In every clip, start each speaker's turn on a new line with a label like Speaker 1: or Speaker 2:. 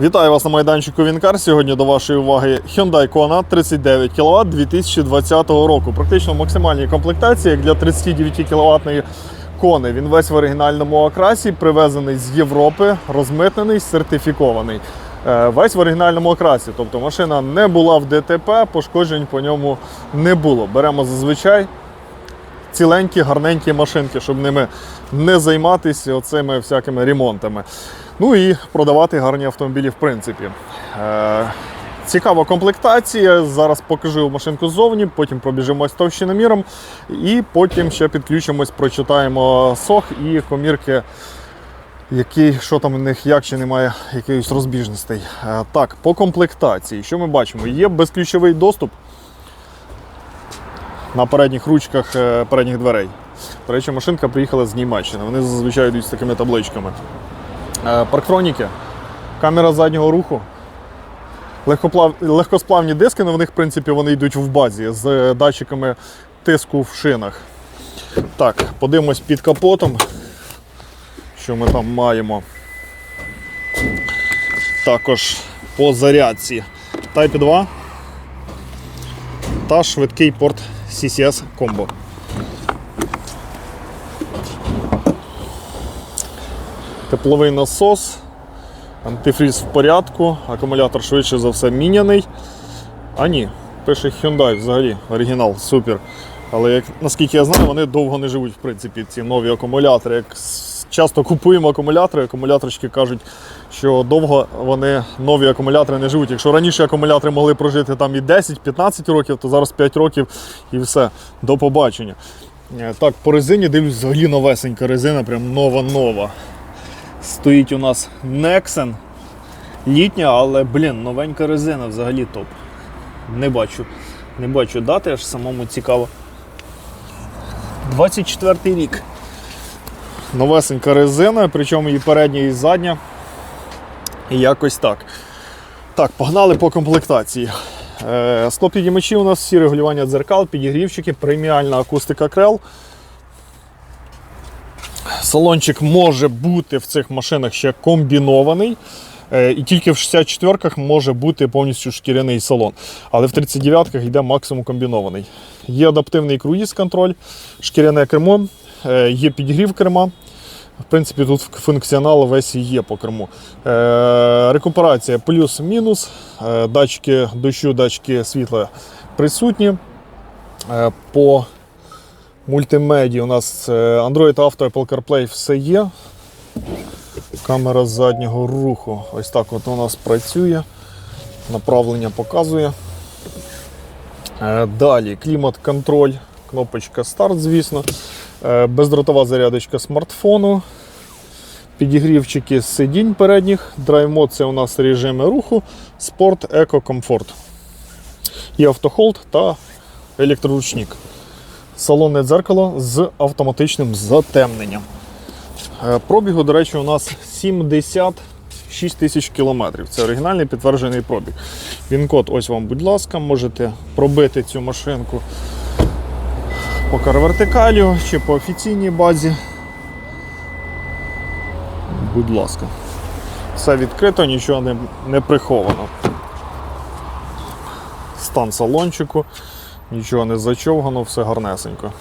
Speaker 1: Вітаю вас на майданчику Вінкар. Сьогодні до вашої уваги Hyundai Kona 39 кВт 2020 року. Практично в максимальній комплектації як для 39 кВт кони. Він весь в оригінальному окрасі, привезений з Європи, розмитнений, сертифікований. Е, Весь в оригінальному окрасі. Тобто машина не була в ДТП, пошкоджень по ньому не було. Беремо зазвичай ціленькі, гарненькі машинки, щоб ними не займатися оцими всякими ремонтами. Ну і продавати гарні автомобілі, в принципі. Е, цікава комплектація. Зараз покажу машинку ззовні, потім пробіжимось товщиноміром і потім ще підключимось, прочитаємо сох і комірки. Який, що там у них, як чи немає якихось розбіжностей. Е, так, по комплектації, що ми бачимо? Є безключовий доступ на передніх ручках е, передніх дверей. До речі, машинка приїхала з Німеччини. Вони зазвичай йдуть з такими табличками. Е, Парктроніки, камера заднього руху. Легкоплав... Легкосплавні диски, але в них, в принципі, вони йдуть в базі з е, датчиками тиску в шинах. Так, подивимось під капотом, що ми там маємо. Також по зарядці Type 2 та швидкий порт CCS Combo. Тепловий насос, антифріз в порядку, акумулятор швидше за все міняний. А ні, пише Hyundai взагалі, оригінал, супер. Але як, наскільки я знаю, вони довго не живуть, в принципі, ці нові акумулятори. Як часто купуємо акумулятори, акумуляторщики кажуть, що довго вони нові акумулятори не живуть. Якщо раніше акумулятори могли прожити там і 10-15 років, то зараз 5 років і все. До побачення. Е, Так, по резині дивлюсь, взагалі новесенька резина, прям нова-нова. Стоїть у нас Nexen. Літня, але, блін, новенька резина взагалі топ. Не бачу. Не бачу дати, аж самому цікаво. 24 рік. Новесенька резина, причому і передня, і задня. І якось так. Так, погнали по комплектації. Е, Склопідіймачі у нас всі регулювання дзеркал, підігрівчики, преміальна акустика крел. Салончик може бути в цих машинах ще комбінований. е, І тільки в 64-ках може бути повністю шкіряний салон. Але в 39-ках йде максимум комбінований. Є адаптивний круїз-контроль, шкіряне кермо, е, є підігрів керма. В принципі, тут функціонал весь і є по керму. Е, рекуперація плюс-мінус, датчики дощу, датчики світла присутні. По мультимедії у нас е, Android Auto, Apple CarPlay все є. Камера заднього руху. Ось так от у нас працює. Направлення показує. Е, Далі клімат-контроль, кнопочка старт, звісно. Е, Бездротова зарядочка смартфону. Підігрівчики сидінь передніх. Драйв-мод це у нас режими руху, спорт, еко, комфорт. Є автохолд та електроручник. Салонне дзеркало з автоматичним затемненням. Е, Пробігу, до речі, у нас 76 тисяч кілометрів. Це оригінальний підтверджений пробіг. Він-код, ось вам, будь ласка, можете пробити цю машинку по карвертикалю чи по офіційній базі. Будь ласка. Все відкрито, нічого не, не приховано. Стан салончику, нічого не зачовгано, все гарнесенько.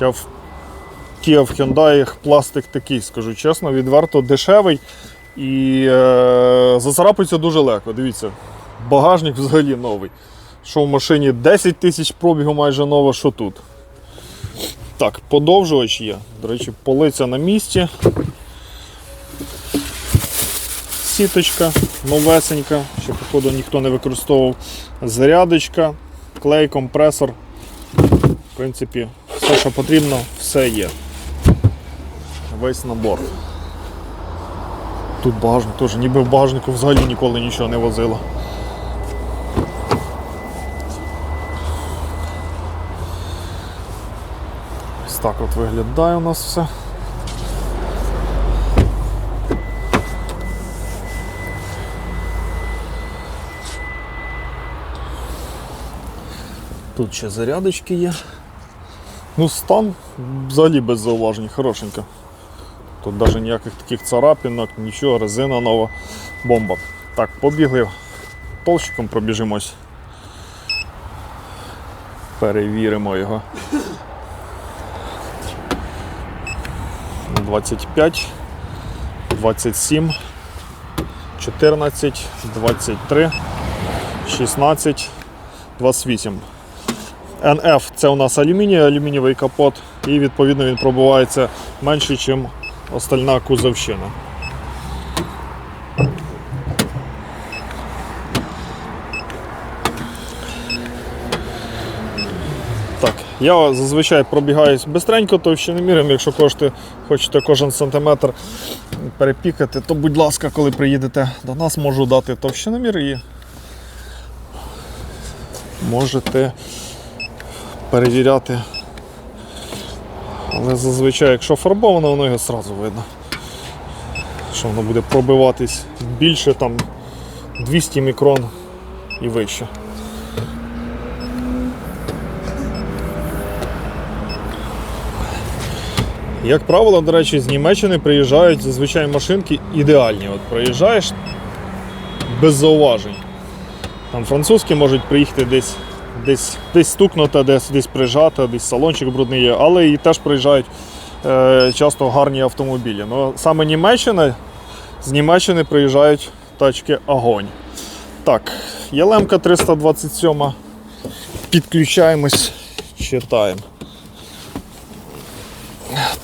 Speaker 1: Я в Kia в Hyundai пластик такий, скажу чесно, відверто дешевий і е, зацарапується дуже легко. Дивіться, багажник взагалі новий. Що в машині 10 тисяч пробігу майже нова, що тут. Так, подовжувач є. До речі, полиця на місці. Сіточка новесенька, що, походу, ніхто не використовував. Зарядочка, клей, компресор. В принципі, все, що потрібно, все є. Весь набор. Тут багажник теж, ніби в багажнику взагалі ніколи нічого не возило. Ось так от виглядає у нас все. Тут ще зарядочки є. Ну, стан взагалі без зауважень, хорошенько. Тут навіть ніяких таких царапинок, нічого, резина нова, бомба. Так, побігли толщиком пробіжимось. Перевіримо його. 25, 27, 14, 23, 16, 28. NF це у нас алюміній, алюмінієвий капот, і відповідно він пробивається менше, ніж остальна кузовщина. Так, я зазвичай пробігаюсь бистренько, товщиноміром, якщо кошти, хочете кожен сантиметр перепікати, то будь ласка, коли приїдете до нас, можу дати товщиномір і можете перевіряти. Але зазвичай, якщо фарбовано, воно його одразу видно. Що воно буде пробиватись більше там 200 мікрон і вище. Як правило, до речі, з Німеччини приїжджають зазвичай машинки ідеальні. От приїжджаєш без зауважень. Там французькі можуть приїхати десь, десь, десь стукнута, десь, десь прижата, десь салончик брудний є, але і теж приїжджають е, часто гарні автомобілі. Ну, саме Німеччина, з Німеччини приїжджають тачки огонь. Так, Єлемка 327. Підключаємось, читаємо.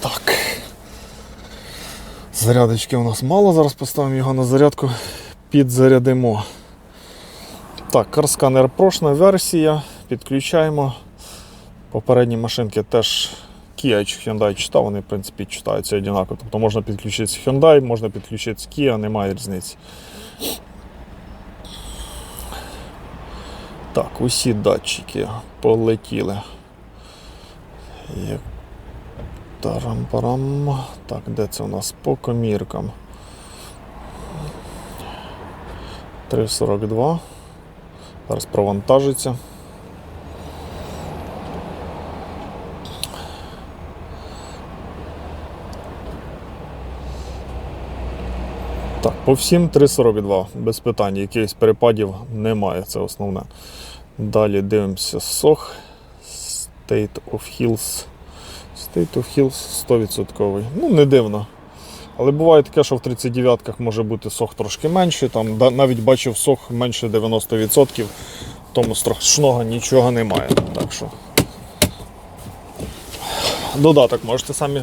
Speaker 1: Так. Зарядочки у нас мало, зараз поставимо його на зарядку, підзарядимо. Так, карсканер прошна версія. Підключаємо. Попередні машинки теж Kia чи Hyundai читав, вони в принципі читаються однаково. Тобто можна підключитися Hyundai, можна підключитися Kia, немає різниці. Так, усі датчики полетіли. Тарам-парам. Так, де це у нас по коміркам? 3,42. Зараз провантажиться. Так, по всім 3,42, без питань, якихось перепадів немає, це основне. Далі дивимося сох. State of Hills. State of Hills 100%. Ну, не дивно. Але буває таке, що в 39-ках може бути сох трошки менше. Там навіть бачив сох менше 90%, тому страшного нічого немає. Так що. Додаток можете самі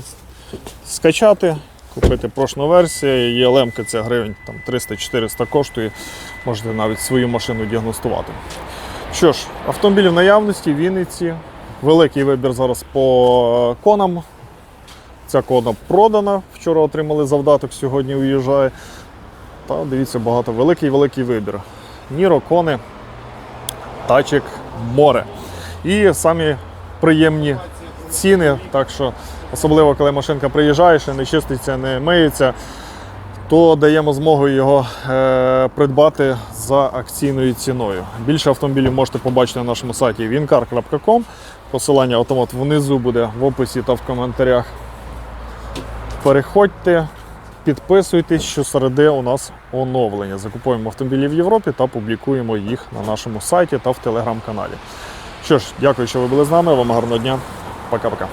Speaker 1: скачати, купити прошну версію. ЄЛМ це гривень там, 300-400 коштує. Можете навіть свою машину діагностувати. Що ж, автомобілі в наявності в Вінниці. Великий вибір зараз по конам. Ця кона продана. Вчора отримали завдаток, сьогодні уїжджає. Та дивіться, багато великий великий вибір. Ніро, кони, тачик, море. І самі приємні ціни. Так що, особливо коли машинка приїжджає, ще не чиститься, не миється, то даємо змогу його е, придбати за акційною ціною. Більше автомобілів можете побачити на нашому сайті wincar.com. Посилання автомат внизу буде в описі та в коментарях. Переходьте, підписуйтесь, що середи у нас оновлення. Закупуємо автомобілі в Європі та публікуємо їх на нашому сайті та в телеграм-каналі. Що ж, дякую, що ви були з нами. Вам гарного дня. Пока-пока.